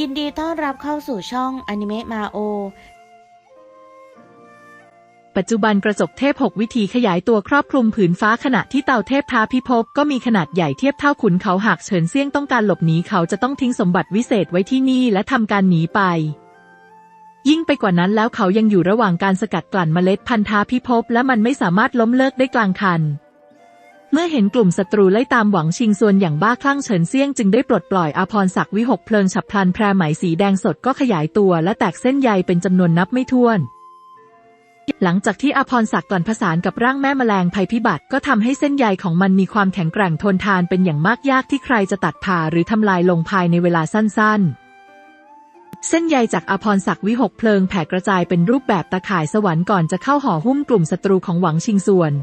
ยินดีต้อนรับเข้าสู่ช่องอนิเมะมาโอ ปัจจุบันกระจกเทพ 6 วิธีขยายตัวครอบคลุมผืนฟ้าขณะที่เต่าเทพท้าพิภพก็มีขนาดใหญ่เทียบเท่าขุนเขาหากเฉินเซี่ยงต้องการหลบหนีเขาจะต้องทิ้งสมบัติวิเศษไว้ที่นี่และทำการหนีไป ยิ่งไปกว่านั้นแล้วเขายังอยู่ระหว่างการสกัดกลั่นเมล็ดพันธุ์ท้าพิภพและมันไม่สามารถล้มเลิกได้กลางคัน เมื่อเห็นกลุ่มศัตรูไล่ตามหวังชิงส่วนอย่างบ้าคลั่งเฉินเซี่ยงจึงได้ปลดปล่อยอาพรศักดิ์วิหกเพลิงฉับพลันแพรไหมสีแดงสดก็ขยายตัวและแตกเส้นใยเป็นจำนวนนับไม่ถ้วน หลังจากที่อภรศักดิ์กลั่นผสานกับร่างแม่แมลงภัยพิบัติก็ทำให้เส้นใยของมันมีความแข็งแกร่งทนทานเป็นอย่างมากยากที่ใครจะตัดผ่าหรือทำลายลงภายในเวลาสั้น ๆเส้นใยจากอภรศักดิ์วิหกเพลิงแผ่กระจายเป็นรูปแบบตะข่ายสวรรค์ก่อนจะเข้าห่อหุ้มกลุ่มศัตรูของหวังชิงส่วน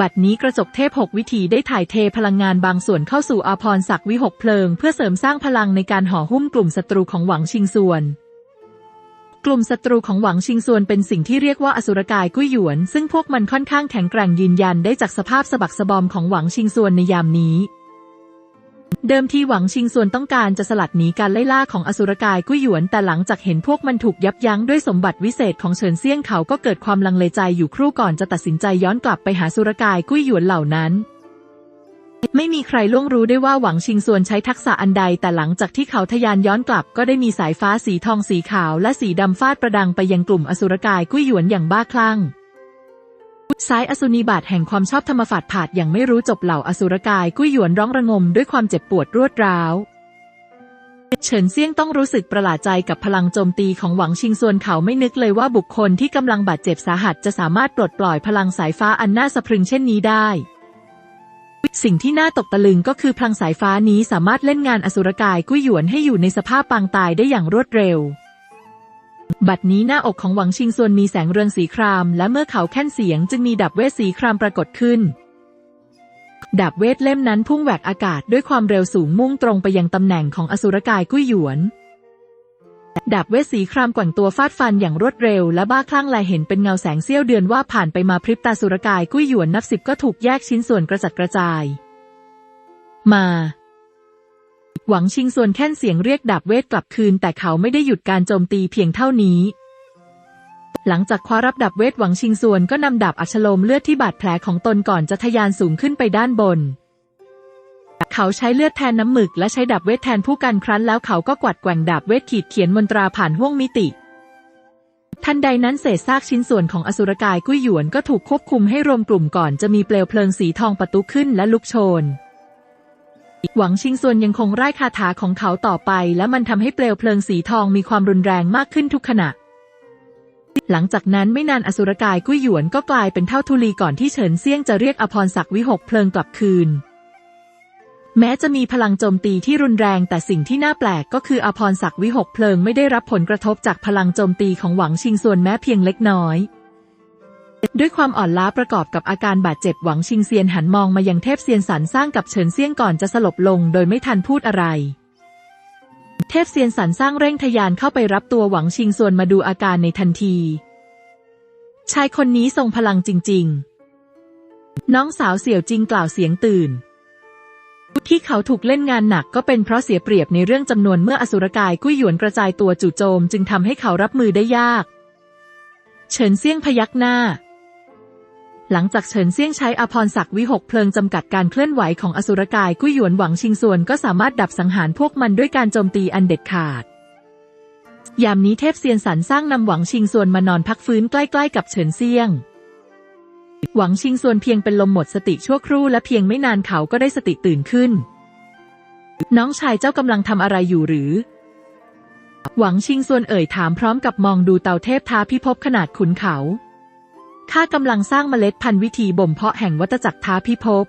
บัดนี้กระจกเทพหกวิธีได้ถ่ายเทพลังงานบางส่วนเข้าสู่อาพรศักวิหกเพลิง เพื่อเสริมสร้างพลังในการห่อหุ้มกลุ่มศัตรูของหวังชิงส่วน กลุ่มศัตรูของหวังชิงส่วนเป็นสิ่งที่เรียกว่าอสุรกายกุ้ยหยวน ซึ่งพวกมันค่อนข้างแข็งแกร่งยืนยันได้จากสภาพสะบักสะบอมของหวังชิงส่วนในยามนี้ เดิมทีหวังชิงซวนต้องการจะสลัดหนีการไล่ล่าของอสุรกายกุ้ยหยวน แต่หลังจากเห็นพวกมันถูกยับยั้งด้วยสมบัติวิเศษของเฉินเซี่ยงเขาก็เกิดความลังเลใจอยู่ครู่ก่อนจะตัดสินใจย้อนกลับไปหาสุรกายกุ้ยหยวนเหล่านั้น ไม่มีใครล่วงรู้ได้ว่าหวังชิงซวนใช้ทักษะอันใด แต่หลังจากที่เขาทะยานย้อนกลับ ก็ได้มีสายฟ้าสีทองสีขาว และสีดำฟาดประดังไปยังกลุ่มอสุรกายกุ้ยหยวนอย่างบ้าคลั่ง ซ้ายอสุนีบาตแห่งความชอบธรรมฝาดผาดอย่างไม่รู้จบเหล่าอสุรกายกุ้ยหยวนร้องระงมด้วยความเจ็บปวดรวดร้าว เฉินเซี่ยงต้องรู้สึกประหลาดใจกับพลังโจมตีของหวังชิงซวนเขาไม่นึกเลยว่าบุคคลที่กำลังบาดเจ็บสาหัสจะสามารถปลดปล่อยพลังสายฟ้าอันน่าสะพรึงเช่นนี้ได้ สิ่งที่น่าตกตะลึงก็คือพลังสายฟ้านี้สามารถเล่นงานอสุรกายกุ้ยหยวนให้อยู่ในสภาพปางตายได้อย่างรวดเร็ว บัดนี้หน้าอกของหวังชิงซวนมีแสงเรืองสีคราม และเมื่อเขาแค่นเสียงจึงมีดับเวทสีครามปรากฏขึ้น ดาบเวทเล่มนั้นพุ่งแหวกอากาศด้วยความเร็วสูงมุ่งตรงไปยังตำแหน่งของอสุรกายกุ้ยหยวนดาบเวทสีครามกว่งตัวฟาดฟันอย่างรวดเร็ว และบ้าคลั่งแลเห็นเป็นเงาแสงเสี้ยวเดือนว่าผ่านไปมาพริบตาสุรกายกุ้ยหยวนนับสิบก็ถูกแยกชิ้นส่วนกระจัดกระจาย มา หวังชิงส่วนแค่นเสียงเรียกดาบเวทกลับคืน แต่เขาไม่ได้หยุดการโจมตีเพียงเท่านี้ หลังจากคว้ารับดาบเวทหวังชิงส่วนก็นำดาบอัชโลมเลือดที่บาดแผลของตนก่อนจะทะยานสูงขึ้นไปด้านบน เขาใช้เลือดแทนน้ำหมึกและใช้ดาบเวทแทนผู้กันครั้นแล้วเขาก็กวาดแกว่งดาบเวทขีดเขียนมนตราผ่านห้วงมิติ ทันใดนั้นเศษซากชิ้นส่วนของอสุรกายกุ้ยหยวนก็ถูกควบคุมให้รวมกลุ่มก่อนจะมีเปลวเพลิงสีทองประตุขึ้นและลุกโชน หวังชิงส่วนยังคงไร้คาถาของเขาต่อไป และมันทำให้เปลวเพลิงสีทองมีความรุนแรงมากขึ้นทุกขณะ หลังจากนั้นไม่นานอสุรกายกุ้ยหยวนก็กลายเป็นเท่าทุลีก่อนที่เฉินเซียงจะเรียกอภรศักดิ์วิหกเพลิงกลับคืน แม้จะมีพลังโจมตีที่รุนแรงแต่สิ่งที่น่าแปลกก็คืออภรศักดิ์วิหกเพลิงไม่ได้รับผลกระทบจากพลังโจมตีของหวังชิงส่วนแม้เพียงเล็กน้อย ด้วยความอ่อนล้าประกอบกับอาการบาดเจ็บหวังชิงเซียนหันมองมายังเทพเซียนสันสร้างกับเฉินเซียงก่อนจะสลบลงโดยไม่ทันพูดอะไร เทพเซียนสันสร้างเร่งทยานเข้าไปรับตัวหวังชิงส่วนมาดูอาการในทันที ชายคนนี้ทรงพลังจริง ๆ น้องสาวเสี่ยวจริงกล่าวเสียงตื่น ที่เขาถูกเล่นงานหนักก็เป็นเพราะเสียเปรียบในเรื่องจำนวนเมื่ออสุรกายกุ้ยหยวนกระจายตัวจู่โจม จึงทำให้เขารับมือได้ยาก เฉินเซียงพยักหน้า หลังจากเฉินเซี่ยงใช้อภรศักดิ์วิหกเพลิงจำกัดการเคลื่อนไหวของอสุรกายกุ้ยหยวนหวังชิงส่วนก็สามารถดับสังหารพวกมันด้วยการโจมตีอันเด็ดขาด ยามนี้เทพเซียนสันสร้างนำหวังชิงส่วนมานอนพักฟื้นใกล้ๆกับเฉินเซี่ยง หวังชิงส่วนเพียงเป็นลมหมดสติชั่วครู่และเพียงไม่นานเขาก็ได้สติตื่นขึ้น น้องชายเจ้ากำลังทำอะไรอยู่หรือ หวังชิงส่วนเอ่ยถามพร้อมกับมองดูเตาเทพท้าพิภพขนาดขุนเขา ข้ากำลังสร้างเมล็ดพันธุ์วิธีบ่มเพาะแห่งวัตจักรท้าพิภพ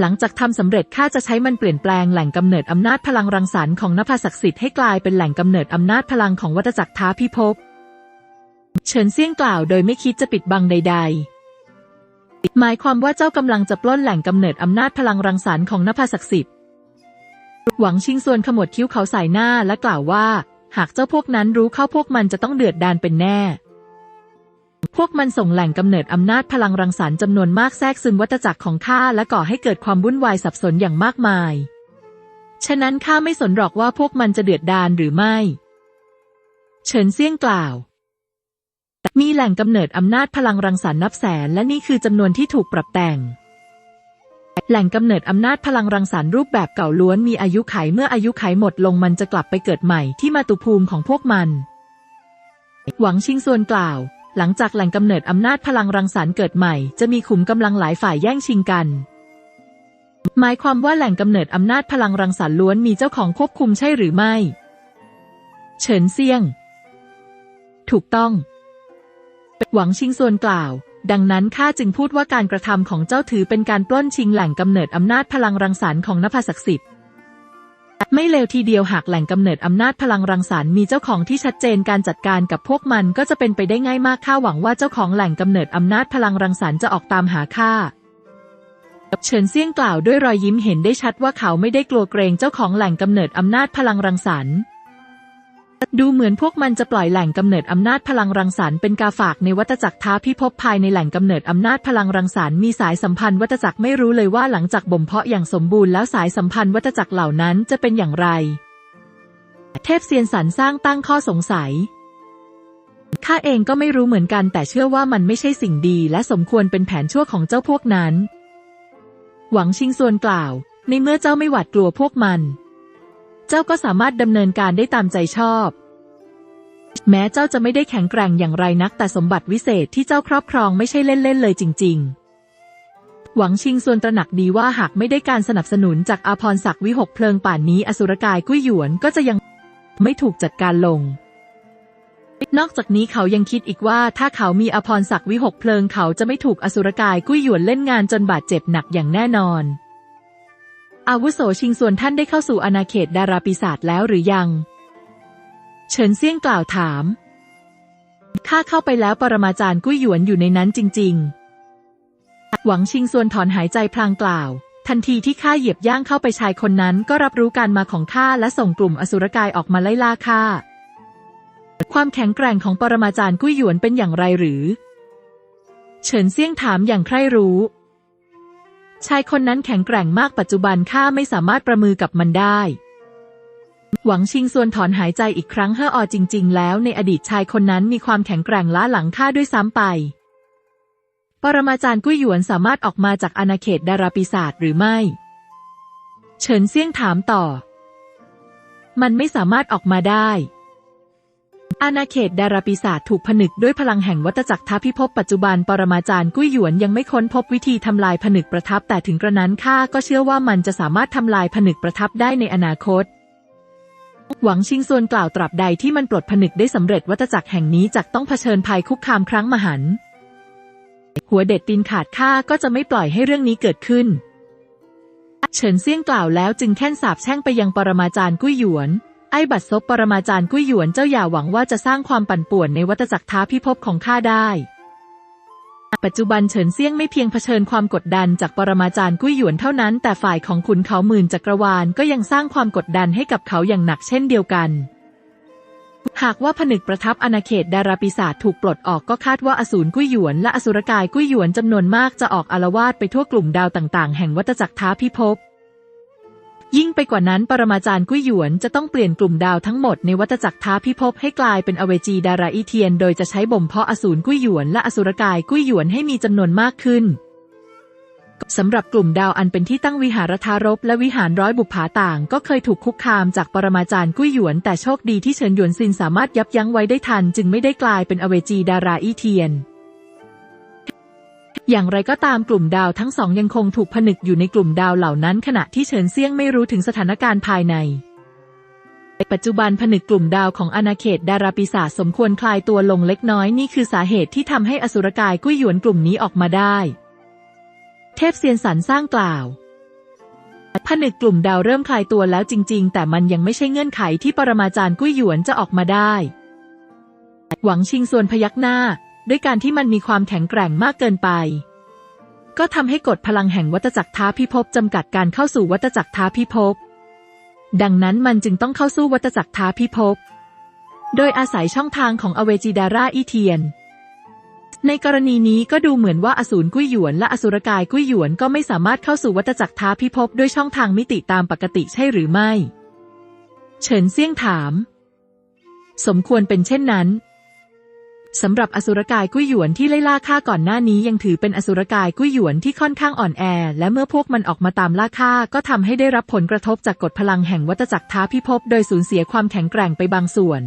หลังจากทำสำเร็จข้าจะใช้มันเปลี่ยนแปลงแหล่งกำเนิดอำนาจพลังรังสรรค์ของนภาศักดิ์สิทธิ์ให้กลายเป็นแหล่งกำเนิดอำนาจพลังของวัตจักรท้าพิภพ เฉินเซี่ยงกล่าวโดยไม่คิดจะปิดบังใด ๆ หมายความว่าเจ้ากำลังจะปล้นแหล่งกำเนิดอำนาจพลังรังสรรค์ของนภาศักดิ์สิทธิ์ หวังชิงส่วนขมวดคิ้วเขาสายหน้าและกล่าวว่า หากเจ้าพวกนั้นรู้เข้าพวกมันจะต้องเดือดดานเป็นแน่ พวกมันส่งแหล่งกำเนิดอำนาจพลังรังสรรค์จำนวนมากแทรกซึมวัตจักรของข้าและก่อให้เกิดความวุ่นวายสับสนอย่างมากมาย ฉะนั้นข้าไม่สนหรอกว่าพวกมันจะเดือดดานหรือไม่ เฉินเซี่ยงกล่าว มีแหล่งกำเนิดอำนาจพลังรังสรรค์นับแสนและนี่คือจำนวนที่ถูกปรับแต่ง แหล่งกำเนิดอำนาจพลังรังสรรค์รูปแบบเก่าล้วนมีอายุไขเมื่ออายุไขหมดลงมันจะกลับไปเกิดใหม่ที่มาตุภูมิของพวกมัน หวังชิงส่วนกล่าว หลังจากแหล่งกำเนิดอำนาจพลังรังสรรค์เกิดใหม่ จะมีขุมกำลังหลายฝ่ายแย่งชิงกัน หมายความว่าแหล่งกำเนิดอำนาจพลังรังสรรค์ล้วนมีเจ้าของควบคุมใช่หรือไม่ เฉินเซียง ถูกต้อง หวังชิงส่วนกล่าว ดังนั้นข้าจึงพูดว่าการกระทำของเจ้าถือเป็นการปล้นชิงแหล่งกำเนิดอำนาจพลังรังสรรค์ของนภศักดิ์สิทธิ์ ไม่เลวทีเดียวหากแหล่งกำเนิดอำนาจพลังรังสรรค์มีเจ้าของที่ชัดเจนการจัดการกับพวกมันก็จะเป็นไปได้ง่ายมากข้าหวังว่าเจ้าของแหล่งกำเนิดอำนาจพลังรังสรรค์จะออกตามหาข้าเฉินเซี่ยงกล่าวด้วยรอยยิ้มเห็นได้ชัดว่าเขาไม่ได้กลัวเกรงเจ้าของแหล่งกำเนิดอำนาจพลังรังสรรค์ ดูเหมือนพวกมันจะปล่อยแหล่งกำเนิดอำนาจพลังรังสรรค์เป็นกาฝากในวัฏจักรท้าพิภพภายในแหล่งกำเนิดอำนาจพลังรังสรรค์มีสายสัมพันธ์วัฏจักรไม่รู้เลยว่าหลังจากบ่มเพาะอย่างสมบูรณ์แล้วสายสัมพันธ์วัฏจักรเหล่านั้นจะเป็นอย่างไร เทพเซียนสันสร้างตั้งข้อสงสัยข้าเองก็ไม่รู้เหมือนกันแต่เชื่อว่ามันไม่ใช่สิ่งดีและสมควรเป็นแผนชั่วของเจ้าพวกนั้น หวังชิงส่วนกล่าว ในเมื่อเจ้าไม่หวาดกลัวพวกมัน เจ้าก็สามารถดำเนินการได้ตามใจชอบ แม้เจ้าจะไม่ได้แข็งแกร่งอย่างไรนักแต่สมบัติวิเศษที่เจ้าครอบครองไม่ใช่เล่นๆเลยจริง ๆ หวังชิงส่วนตระหนักดีว่าหากไม่ได้การสนับสนุนจากอาพรศักดิ์วิหกเพลิงป่านนี้อสุรกายกุ้ยหยวนก็จะยังไม่ถูกจัดการลง นอกจากนี้เขายังคิดอีกว่าถ้าเขามีอภรศักดิ์วิหกเพลิงเขาจะไม่ถูกอสุรกายกุ้ยหยวนเล่นงานจนบาดเจ็บหนักอย่างแน่นอน อาวุโสชิงส่วนท่านได้เข้าสู่อาณาเขตดาราปีศาจแล้วหรือยัง เฉินเซี่ยงกล่าวถาม ข้าเข้าไปแล้วปรมาจารย์กุ้ยหยวนอยู่ในนั้นจริง ๆ หวังชิงส่วนถอนหายใจพลางกล่าว ทันทีที่ข้าเหยียบย่างเข้าไปชายคนนั้น ก็รับรู้การมาของข้าและส่งกลุ่มอสุรกายออกมาไล่ล่าข้า ความแข็งแกร่งของปรมาจารย์กุ้ยหยวนเป็นอย่างไรหรือ เฉินเซี่ยงถามอย่างใคร่รู้ ชายคนนั้นแข็งแกร่งมากปัจจุบันข้าไม่สามารถประมือกับมันได้ หวังชิงส่วนถอนหายใจอีกครั้งเฮ่ออจริง ๆ แล้วในอดีตชายคนนั้นมีความแข็งแกร่งล้าหลังข้าด้วยซ้ำไป ปรมาจารย์กุ้ยหยวนสามารถออกมาจากอาณาเขตดาราปีศาจหรือไม่ เฉินเซี่ยงถามต่อ มันไม่สามารถออกมาได้ อาณาเขตดาราปีศาจถูกผนึกด้วยพลังแห่งวัฏจักรท้าพิภพปัจจุบันปรมาจารย์กุ้ยหยวนยังไม่ค้นพบวิธีทำลายผนึกประทับแต่ถึงกระนั้นข้าก็เชื่อว่ามันจะสามารถทำลายผนึกประทับได้ในอนาคต หวังชิงส่วนกล่าวตราบใดที่มันปลดผนึกได้สำเร็จวัฏจักรแห่งนี้จักต้องเผชิญภัยคุกคามครั้งมหันต์หัวเด็ดตีนขาดข้าก็จะไม่ปล่อยให้เรื่องนี้เกิดขึ้น เฉินเซี่ยงกล่าวแล้วจึงแค่นสาบแช่งไปยังปรมาจารย์กุ้ยหยวน ไอ้บัดซบปรมาจารย์กุ้ยหยวนเจ้าอย่าหวังว่าจะสร้างความปั่นป่วนในวัฏจักรท้าพิภพของข้าได้ ปัจจุบันเฉินเซี่ยงไม่เพียงเผชิญความกดดันจากปรมาจารย์กุ้ยหยวนเท่านั้น แต่ฝ่ายของขุนเขาหมื่นจักรวาลก็ยังสร้างความกดดันให้กับเขาอย่างหนักเช่นเดียวกัน หากว่าผนึกประทับอาณาเขตดาราปีศาจถูกปลดออกก็คาดว่าอสูรกุ้ยหยวนและอสุรกายกุ้ยหยวนจำนวนมากจะออกอารวาสไปทั่วกลุ่มดาวต่าง ๆ แห่งวัฏจักรท้าพิภพ ยิ่งไปกว่านั้นปรมาจารย์กุ้ยหยวนจะต้องเปลี่ยนกลุ่มดาวทั้งหมดในวัฏจักรท้าพิภพให้กลายเป็นอเวจีดาราอีเทียน โดยจะใช้บ่มเพาะอสูรกุ้ยหยวนและอสุรกายกุ้ยหยวนให้มีจำนวนมากขึ้นสำหรับกลุ่มดาวอันเป็นที่ตั้งวิหารทารบและวิหารร้อยบุปผาต่าง ก็เคยถูกคุกคามจากปรมาจารย์กุ้ยหยวน แต่โชคดีที่เฉินหยวนซินสามารถยับยั้งไว้ได้ทัน จึงไม่ได้กลายเป็นอเวจีดาราอีเทียน อย่างไรก็ตามกลุ่มดาวทั้งสองยังคงถูกผนึกอยู่ในกลุ่มดาวเหล่านั้นขณะที่เฉินเซี่ยงไม่รู้ถึงสถานการณ์ภายใน ปัจจุบันผนึกกลุ่มดาวของอาณาเขตดาราปีศาจสมควรคลายตัวลงเล็กน้อยนี่คือสาเหตุที่ทำให้อสุรกายกุ้ยหยวนกลุ่มนี้ออกมาได้ เทพเซียนสันสร้างกล่าวผนึกกลุ่มดาวเริ่มคลายตัวแล้วจริง ๆ แต่มันยังไม่ใช่เงื่อนไขที่ปรมาจารย์กุ้ยหยวนจะออกมาได้ หวังชิงส่วนพยักหน้า ด้วยการที่มันมีความแข็งแกร่งมากเกินไป ก็ทำให้กฎพลังแห่งวัฏจักรท้าพิภพจำกัดการเข้าสู่วัฏจักรท้าพิภพ ดังนั้นมันจึงต้องเข้าสู้วัฏจักรท้าพิภพ โดยอาศัยช่องทางของอเวจิดาราอีเทียน ในกรณีนี้ก็ดูเหมือนว่าอสูรกุ้ยหยวนและอสุรกายกุ้ยหยวนก็ไม่สามารถเข้าสู่วัฏจักรท้าพิภพด้วยช่องทางมิติตามปกติใช่หรือไม่ เฉินเซี่ยงถาม สมควรเป็นเช่นนั้น สำหรับอสุรกายกุ้ยหยวนที่ไล่ล่าฆ่าก่อนหน้านี้ยังถือเป็นอสุรกายกุ้ยหยวนที่ค่อนข้างอ่อนแอ และเมื่อพวกมันออกมาตามล่าฆ่าก็ทำให้ได้รับผลกระทบจากกฎพลังแห่งวัฏจักรท้าพิภพโดยสูญเสียความแข็งแกร่งไปบางส่วน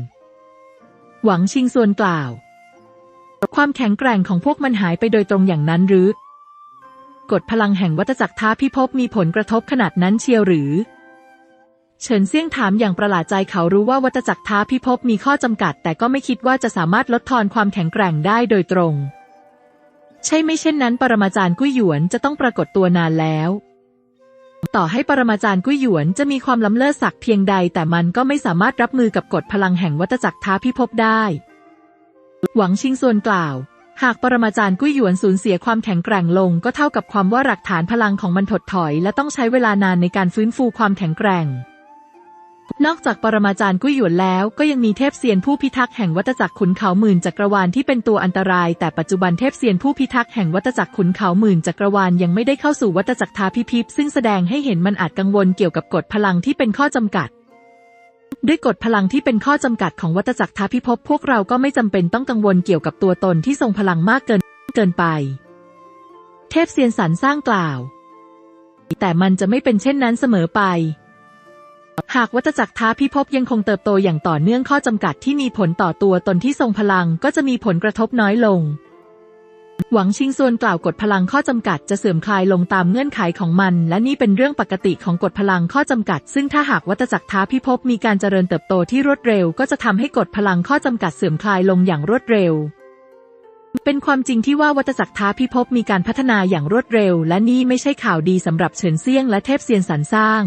หวังชิงส่วนกล่าว ความแข็งแกร่งของพวกมันหายไปโดยตรงอย่างนั้นหรือ กฎพลังแห่งวัฏจักรท้าพิภพมีผลกระทบขนาดนั้นเชียวหรือ เฉินเซี่ยงถามอย่างประหลาดใจเขารู้ว่าวัฏจักรท้าพิภพมีข้อจำกัด แต่ก็ไม่คิดว่าจะสามารถลดทอนความแข็งแกร่งได้โดยตรง ใช่ไม่เช่นนั้น ปรมาจารย์กุ้ยหยวนจะต้องปรากฏตัวนานแล้ว ต่อให้ปรมาจารย์กุ้ยหยวนจะมีความล้ำเลิศศักเพียงใด แต่มันก็ไม่สามารถรับมือกับกฎพลังแห่งวัฏจักรท้าพิภพได้ หวังชิงส่วนกล่าว หากปรมาจารย์กุ้ยหยวนสูญเสียความแข็งแกร่งลง ก็เท่ากับความว่าหลักฐานพลังของมันถดถอย และต้องใช้เวลานานในการฟื้นฟูความแข็งแกร่ง นอกจากปรมาจารย์กุ้ยหยวนแล้วก็ยังมีเทพเซียนผู้พิทักษ์แห่งวัฏจักรขุนเขาหมื่นจักรวาลที่เป็นตัวอันตราย แต่ปัจจุบันเทพเซียนผู้พิทักษ์แห่งวัฏจักรขุนเขาหมื่นจักรวาลยังไม่ได้เข้าสู่วัฏจักรทาพิพิธซึ่งแสดงให้เห็นมันอาจกังวลเกี่ยวกับกฎพลังที่เป็นข้อจำกัด ด้วยกฎพลังที่เป็นข้อจำกัดของวัฏจักรท้าพิภพพวกเราก็ไม่จำเป็นต้องกังวลเกี่ยวกับตัวตนที่ทรงพลังมากเกินเกินไป เทพเซียนสันสร้างกล่าว แต่มันจะไม่เป็นเช่นนั้นเสมอไป หากวัฏจักรท้าพิภพยังคงเติบโตอย่างต่อเนื่องข้อจำกัดที่มีผลต่อตัวตนที่ทรงพลังก็จะมีผลกระทบน้อยลง หวังชิงส่วนกล่าวกฎพลังข้อจำกัดจะเสื่อมคลายลงตามเงื่อนไขของมัน และนี่เป็นเรื่องปกติของกฎพลังข้อจำกัด ซึ่งถ้าหากวัฏจักรท้าพิภพมีการเจริญเติบโตที่รวดเร็ว ก็จะทำให้กฎพลังข้อจำกัดเสื่อมคลายลงอย่างรวดเร็วเป็นความจริงที่ว่าวัฏจักรท้าพิภพมีการพัฒนาอย่างรวดเร็ว และนี่ไม่ใช่ข่าวดีสำหรับเฉินเซียงและเทพเซียนสรรสร้าง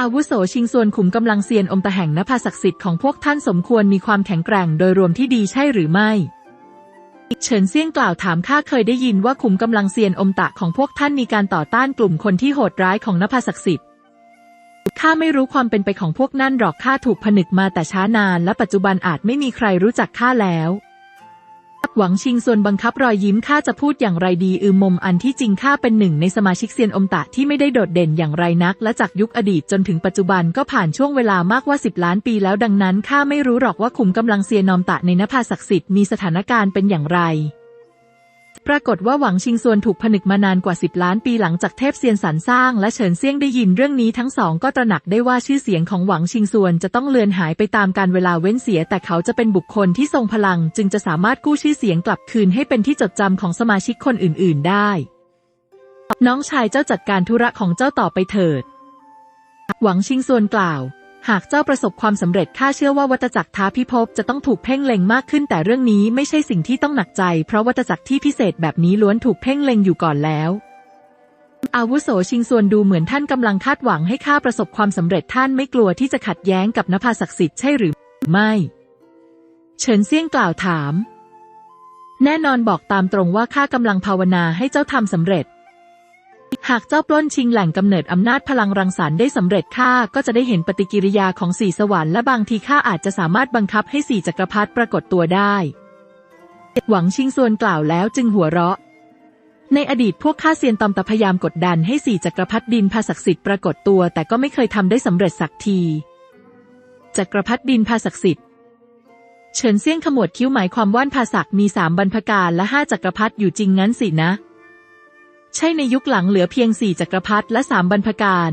อาวุโสชิงส่วนขุมกำลังเซียนอมตะแห่งนภาศักดิ์สิทธิ์ของพวกท่านสมควรมีความแข็งแกร่งโดยรวมที่ดีใช่หรือไม่เฉินเซี่ยงกล่าวถามข้าเคยได้ยินว่าขุมกำลังเซียนอมตะของพวกท่านมีการต่อต้านกลุ่มคนที่โหดร้ายของนภาศักดิ์สิทธิ์ข้าไม่รู้ความเป็นไปของพวกนั่นหรอกข้าถูกผนึกมาแต่ช้านาน และปัจจุบันอาจไม่มีใครรู้จักข้าแล้ว หวังชิงส่วนบังคับรอยยิ้มข้าจะพูดอย่างไรดีอืมมมอันที่จริงข้าเป็นหนึ่งในสมาชิกเซียนอมตะที่ไม่ได้โดดเด่นอย่างไรนัก และจากยุคอดีตจนถึงปัจจุบันก็ผ่านช่วงเวลามากว่าสิบล้านปีแล้วดังนั้นข้าไม่รู้หรอกว่าขุมกำลังเซียนอมตะในนภาศักดิ์สิทธิ์มีสถานการณ์เป็นอย่างไร ปรากฏว่าหวังชิงส่วนถูกผนึกมานานกว่าสิบล้านปีหลังจากเทพเซียนสรรสร้าง และเฉินเซี่ยงได้ยินเรื่องนี้ทั้งสองก็ตระหนักได้ว่าชื่อเสียงของหวังชิงส่วนจะต้องเลือนหายไปตามการเวลาเว้นเสีย แต่เขาจะเป็นบุคคลที่ทรงพลัง จึงจะสามารถกู้ชื่อเสียงกลับคืนให้เป็นที่จดจำของสมาชิกคนอื่น ๆ ได้ น้องชายเจ้าจัดการธุระของเจ้าต่อไปเถิด หวังชิงส่วนกล่าว หากเจ้าประสบความสำเร็จข้าเชื่อว่าวัตจักรท้าพิภพจะต้องถูกเพ่งเล็งมากขึ้น แต่เรื่องนี้ไม่ใช่สิ่งที่ต้องหนักใจ เพราะวัตจักรที่พิเศษแบบนี้ล้วนถูกเพ่งเล็งอยู่ก่อนแล้วอาวุโสชิงส่วนดูเหมือนท่านกำลังคาดหวังให้ข้าประสบความสำเร็จท่านไม่กลัวที่จะขัดแย้งกับนภาศักดิ์สิทธิ์ใช่หรือไม่ เฉินเซี่ยงกล่าวถาม แน่นอนบอกตามตรงว่าข้ากำลังภาวนาให้เจ้าทำสำเร็จ หากเจ้าปล้นชิงแหล่งกำเนิดอำนาจพลังรังสรรค์ได้สำเร็จข้าก็จะได้เห็นปฏิกิริยาของสี่สวรรค์และบางทีข้าอาจจะสามารถบังคับให้สี่จักรพรรดิปรากฏตัวได้ หวังชิงส่วนกล่าวแล้วจึงหัวเราะ ในอดีตพวกข้าเซียนตอมตะพยายามกดดันให้สี่จักรพรรดิดินภาศักดิ์สิทธิ์ปรากฏตัว แต่ก็ไม่เคยทำได้สำเร็จสักที จักรพรรดิดินภาศักดิ์สิทธิ์เฉินเซี่ยงขมวดคิ้วหมายความว่านภาศักมีสามบรรพการและห้าจักรพรรดิอยู่จริงงั้นสินะ ใช่ในยุคหลังเหลือเพียงสี่จักรพรรดิและสามบรรพการ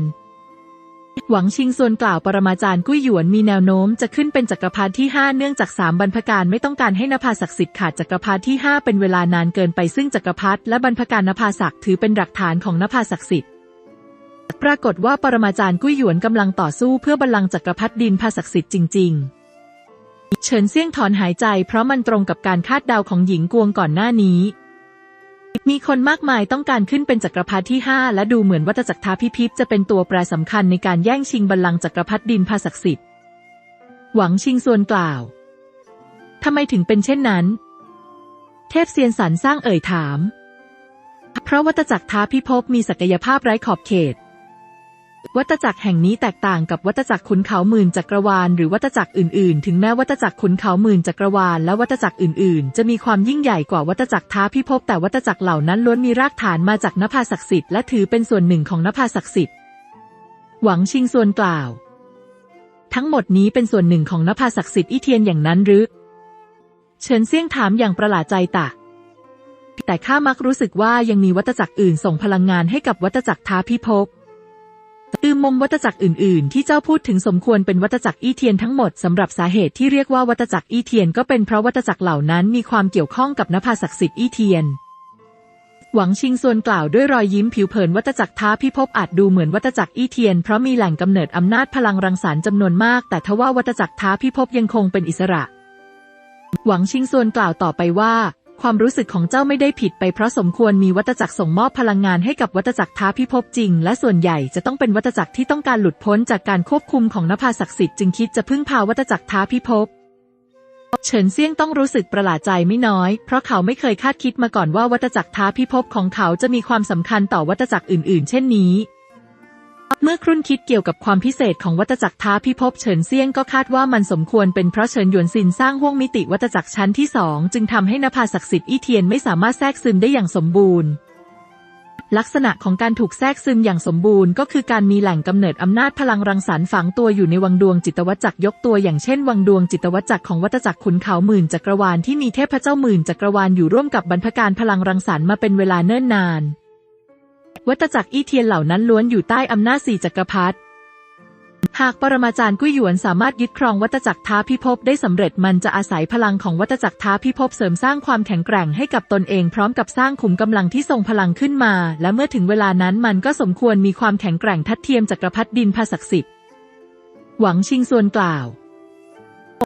หวังชิงส่วนกล่าวปรมาจารย์กุ้ยหยวนมีแนวโน้มจะขึ้นเป็นจักรพรรดิที่ห้าเนื่องจากสามบรรพการไม่ต้องการให้นภาศักดิ์สิทธิ์ขาดจักรพรรดิที่ห้าเป็นเวลานานเกินไปซึ่งจักรพรรดิและบรรพการนภาศักดิ์ถือเป็นหลักฐานของนภาศักดิ์สิทธิ์ปรากฏว่าปรมาจารย์กุ้ยหยวนกำลังต่อสู้เพื่อบัลลังก์จักรพรรดิดินภาศักดิ์สิทธิ์จริง ๆ เฉินเซี่ยงถอนหายใจเพราะมันตรงกับการคาดเดาของหญิงกวงก่อนหน้านี้ มีคนมากมายต้องการขึ้นเป็นจักรพรรดิที่ห้าและดูเหมือนวัตจักรท้าพิพิธจะเป็นตัวแปรสำคัญในการแย่งชิงบัลลังก์จักรพรรดิดินภาศักดิ์สิทธิ์ หวังชิงส่วนกล่าวทำไมถึงเป็นเช่นนั้น เทพเซียนสันสร้างเอ่ยถาม เพราะวัตจักรท้าพิภพมีศักยภาพไร้ขอบเขต วัตจักรแห่งนี้แตกต่างกับวัตจักรขุนเขาหมื่นจักรวาลหรือวัตจักรอื่นๆ ถึงแม้วัตจักรขุนเขาหมื่นจักรวาลและวัตจักรอื่นๆ จะมีความยิ่งใหญ่กว่าวัตจักรท้าพิภพแต่วัตจักรเหล่านั้นล้วนมีรากฐานมาจากนภาศักดิ์สิทธิ์และถือเป็นส่วนหนึ่งของนภาศักดิ์สิทธิ์ หวังชิงส่วนกล่าว ทั้งหมดนี้เป็นส่วนหนึ่งของนภาศักดิ์สิทธิ์อีเทียนอย่างนั้นหรือ เฉินเซี่ยงถามอย่างประหลาดใจตะแต่ข้ามักรู้สึกว่ายังมีวัตจักรอื่นส่งพลังงานให้กับวัตจักรท้าพิภพ อืมมมวัตจักรอื่น ๆ ที่เจ้าพูดถึงสมควรเป็นวัตจักรอี้เทียนทั้งหมดสำหรับสาเหตุที่เรียกว่าวัตจักรอี้เทียนก็เป็นเพราะวัตจักรเหล่านั้นมีความเกี่ยวข้องกับนภาศักดิ์สิทธิ์อี้เทียน หวังชิงส่วนกล่าวด้วยรอยยิ้มผิวเผินวัตจักรท้าพิภพอาจดูเหมือนวัตจักรอี้เทียนเพราะมีแหล่งกำเนิดอำนาจพลังรังสรรค์จำนวนมาก แต่ทว่าวัตจักรท้าพิภพยังคงเป็นอิสระ หวังชิงส่วนกล่าวต่อไปว่า ความรู้สึกของเจ้าไม่ได้ผิดไปเพราะสมควรมีวัตจักรส่งมอบพลังงานให้กับวัตจักรท้าพิภพจริง และส่วนใหญ่จะต้องเป็นวัตจักรที่ต้องการหลุดพ้นจากการควบคุมของนภาศักดิ์สิทธิ์จึงคิดจะพึ่งพาวัตจักรท้าพิภพเฉินเซี่ยงต้องรู้สึกประหลาดใจไม่น้อย เพราะเขาไม่เคยคาดคิดมาก่อนว่าวัตจักรท้าพิภพของเขาจะมีความสำคัญต่อวัตจักรอื่น ๆ เช่นนี้ เมื่อครุ่นคิดเกี่ยวกับความพิเศษของวัตจักรท้าพิภพเฉินเซียงก็คาดว่ามันสมควรเป็นเพราะเฉินหยวนซินสร้างห้วงมิติวัตจักรชั้นที่สองจึงทำให้นภาศักดิ์สิทธิ์อี้เทียนไม่สามารถแทรกซึมได้อย่างสมบูรณ์ ลักษณะของการถูกแทรกซึมอย่างสมบูรณ์ ก็คือการมีแหล่งกำเนิดอำนาจพลังรังสรรค์ฝังตัวอยู่ในวังดวงจิตวัตจักรยกตัวอย่างเช่น วังดวงจิตวัตจักรของวัตจักรขุนเขาหมื่นจักรวาลที่มีเทพเจ้าหมื่นจักรวาลอยู่ร่วมกับบรรพการพลังรังสรรค์มาเป็นเวลาเนิ่นนาน วัตจักรอี้เทียนเหล่านั้นล้วนอยู่ใต้อำนาจสี่จักรพรรดิหากปรมาจารย์กุ้ยหยวนสามารถยึดครองวัตจักรท้าพิภพได้สำเร็จมันจะอาศัยพลังของวัตจักรท้าพิภพเสริมสร้างความแข็งแกร่งให้กับตนเองพร้อมกับสร้างขุมกำลังที่ทรงพลังขึ้นมา และเมื่อถึงเวลานั้นมันก็สมควรมีความแข็งแกร่งทัดเทียมจักรพรรดิดินภาศักดิ์สิทธิ์หวังชิงส่วนกล่าว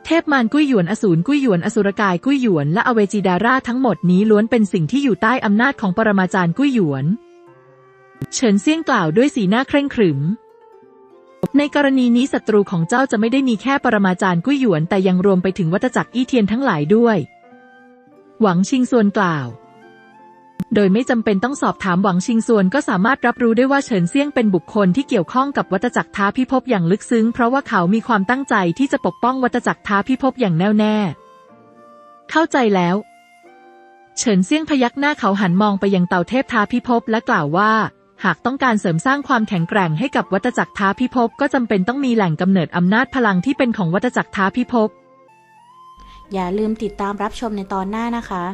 เทพมารกุ้ยหยวนอสูรกุ้ยหยวนอสุรกายกุ้ยหยวนและอเวจีดาราทั้งหมดนี้ล้วนเป็นสิ่งที่อยู่ใต้อำนาจของปรมาจารย์กุ้ยหยวน เฉินเซี่ยงกล่าวด้วยสีหน้าเคร่งขรึม ในกรณีนี้ศัตรูของเจ้าจะไม่ได้มีแค่ปรมาจารย์กุ้ยหยวน แต่ยังรวมไปถึงวัตจักรอี้เทียนทั้งหลายด้วย หวังชิงส่วนกล่าว โดยไม่จำเป็นต้องสอบถามหวังชิงส่วนก็สามารถรับรู้ได้ว่าเฉินเซี่ยงเป็นบุคคลที่เกี่ยวข้องกับวัตจักรท้าพิภพอย่างลึกซึ้ง เพราะว่าเขามีความตั้งใจที่จะปกป้องวัตจักรท้าพิภพอย่างแน่วแน่ เข้าใจแล้วเฉินเซี่ยงพยักหน้าเขาหันมองไปยังเตาเทพท้าพิภพและกล่าวว่า หากต้องการเสริมสร้างความแข็งแกร่งให้กับวัตจักรท้าพิภพก็จำเป็นต้องมีแหล่งกำเนิดอำนาจพลังที่เป็นของวัตจักรท้าพิภพอย่าลืมติดตามรับชมในตอนหน้านะคะ